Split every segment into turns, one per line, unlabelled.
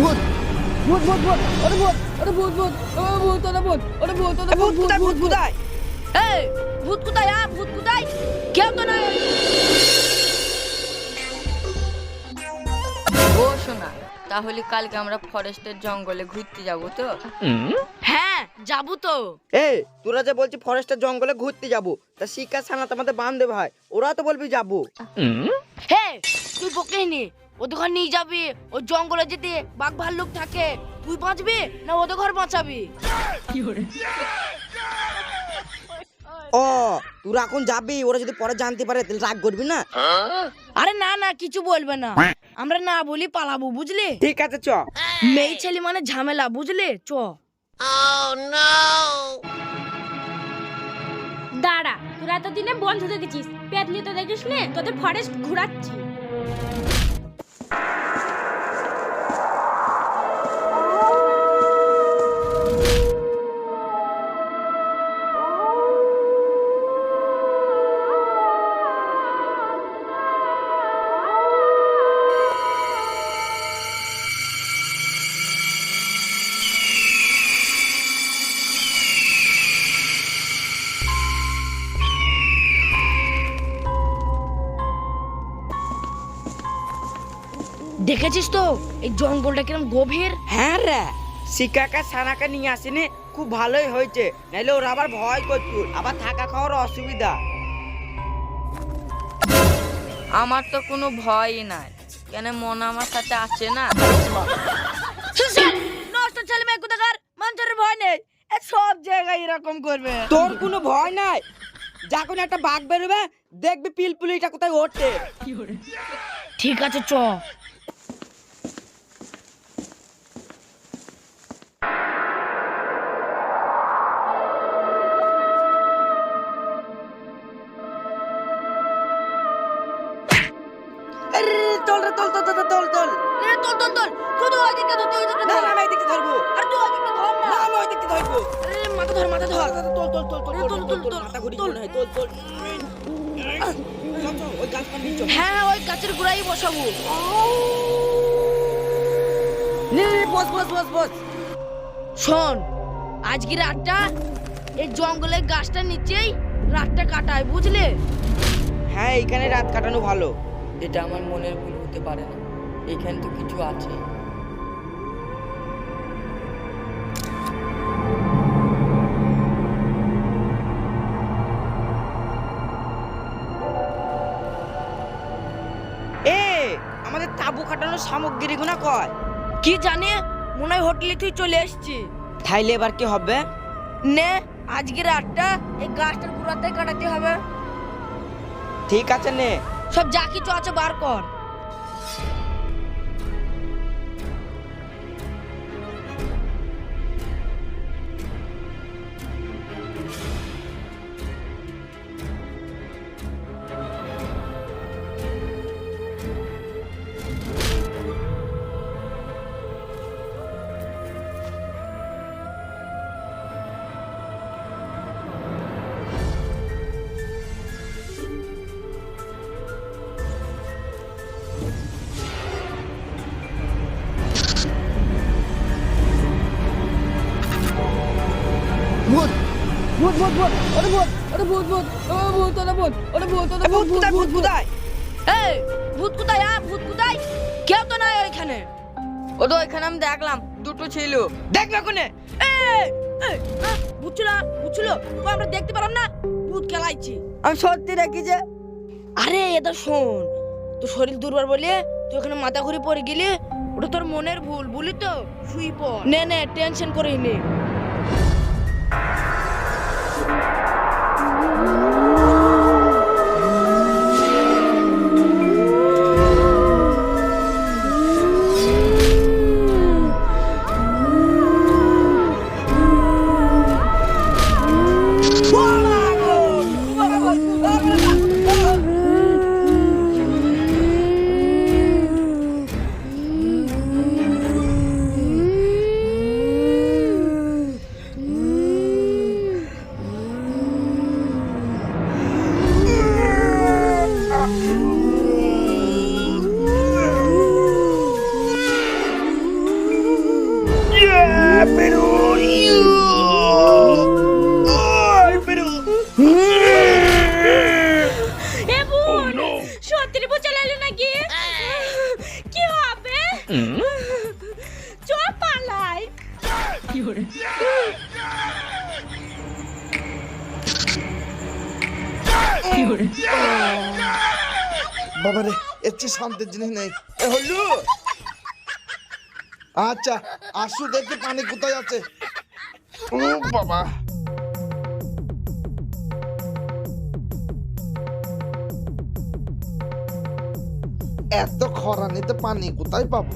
ভূত ভূত ভূত ওরে ভূত ওরে ভূত ভূত ও ভূত ওরে ভূত ওরে ভূত ওরে ভূত
কোথায় ভূত কোথায়?
এই ভূত কোথায় আ ভূত কোথায়? কেউ তো নাই।
ও শোনা তাহলে কালকে আমরা ফরেস্টের জঙ্গলে ঘুরতে যাব তো?
হ্যাঁ যাব তো।
এ তোরা যে বলছি ফরেস্টের জঙ্গলে ঘুরতে যাব তা শিকার সানাতে আমাদের বান্ধে ভাই ওরা তো বলবি যাব।
হে তুই বকে নি। ওদের ঘর নিয়ে যাবি ও জঙ্গলে যেতে বাঘ ভাল্লুক থাকে তুই বাঁচবি না ওদের ঘর বাঁচাবি?
ও তোরা এখন যাবি ওরা যদি পরে জানতে পারে তাহলে রাগ করবি না?
আরে না না কিছু বলবে না। আমরা না বলি পালাবো বুঝলি?
ঠিক আছে চ।
মেয়ে ছেলে মানে ঝামেলা বুঝলি? চ।
দাঁড়া তোরা এতদিনে বন্ধ দেখেছিস? পেতনি তো দেখিস নে তোদের ফরেস্ট ঘোরাচ্ছি। Yes.
দেখেছিস তো? এই জঙ্গলটা কিরম গভীর?
হ্যাঁ রে শিকাকা সানাকে নিয়ে আসিনি খুব ভালোই হয়েছে। নাইলে ওরা আবার ভয় করতো আবার থাকা খাওয়ার অসুবিধা।
আমার তো কোনো ভয়ই নাই। কেন মন আমার সাথে আছে না?
নষ্ট ছেলে মেয়ে কোথাকার? মানুষের ভয় নেই। সব জায়গায় এরকম করবে।
তোর কোনো ভয় নাই? যখন একটা বাঘ বেরোবে দেখবি পিলপুলিটা কোথায় ওঠে।
ঠিক আছে চ।
আরে, রে চল চল চল চল চল
এ, তোল তোল তোল শুধু ওই দিকটা ধর তুই ওই ধর
আমি এদিকে ধরবো
আর তুই ওই ধর না
না আমি ওই ধরবো
আরে মাথা ধর মাথা ধর
তোল তোল তোল তোল
তোল,
তোল
তোল,
তোল
তোল,
মাথা ঘুরি
তোল।
মনে তোল তোল চল, চল, ওই গাছটা
হ্যাঁ ওই গাছের গোড়ায় বসাবো
নে, বস বস বস বস
শোন আজকে রাতটা এই জঙ্গলের গাছটার নিচেই রাতটা কাটায় বুঝলে
হ্যাঁ এখানে রাত কাটানো ভালো
এটা আমার মনের ভুল হতে পারে না। এখানে তো কিছু আছে।
এ আমাদের তাবু কাটানোর সামগ্রীগুলো কয়।
কি জানে মনে হয় হোটেলে তুই চলে এসছি
তাইলে এবার কি হবে?
নে আজকে রাতটা এই গাছটার গোড়াতে কাটাতে হবে।
ঠিক আছে নে।
সব যা কিছু আছে বার কর। ভূত ভূত ভূত ওরে ভূত ওরে ভূত ভূত ও ভূত ওরে ভূত ওরে ভূত ওরে
ভূত কোথায় ভূত কোথায়?
এই ভূত কোথায় আ ভূত কোথায়? কেউ তো নাই ওইখানে।
ও তো এখানে আমি দেখলাম দুটো ছিল।
দেখবে কোনে?
এই এই আ, ভূত ছিল ভূত ছিল তো আমরা দেখতে পারলাম না? ভূত খেলাইছি।
আমি সত্যি দেখি যে
আরে এটা শোন তোর শরীর দুর্বল বলে তুই ওখানে মাথা ঘুরে পড়ে গেলি ওটা তোর মনের ভুল বলি তো? শুই পড়। নে নে টেনশন করিস
বাবারে এর চেয়ে শান্তির জিনিস নেই। এ হল্লু! আচ্ছা আসু দেখি পানি কোথায় আছে। ও বাবা। এত খরানিতে পানি কোথায় পাবো?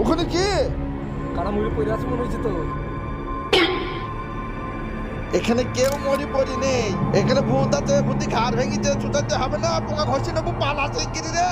ওখানে কে?
কারা মুড়ি পড়ে আছে মনে হচ্ছে তো।
এখানে কেউ মরি পড়ি নেই এখানে ভূত আছে ভূতি ঘাড় ভেঙেছে ছুটাতে হবে না পোকা ঘষে নেব পালা সেই রে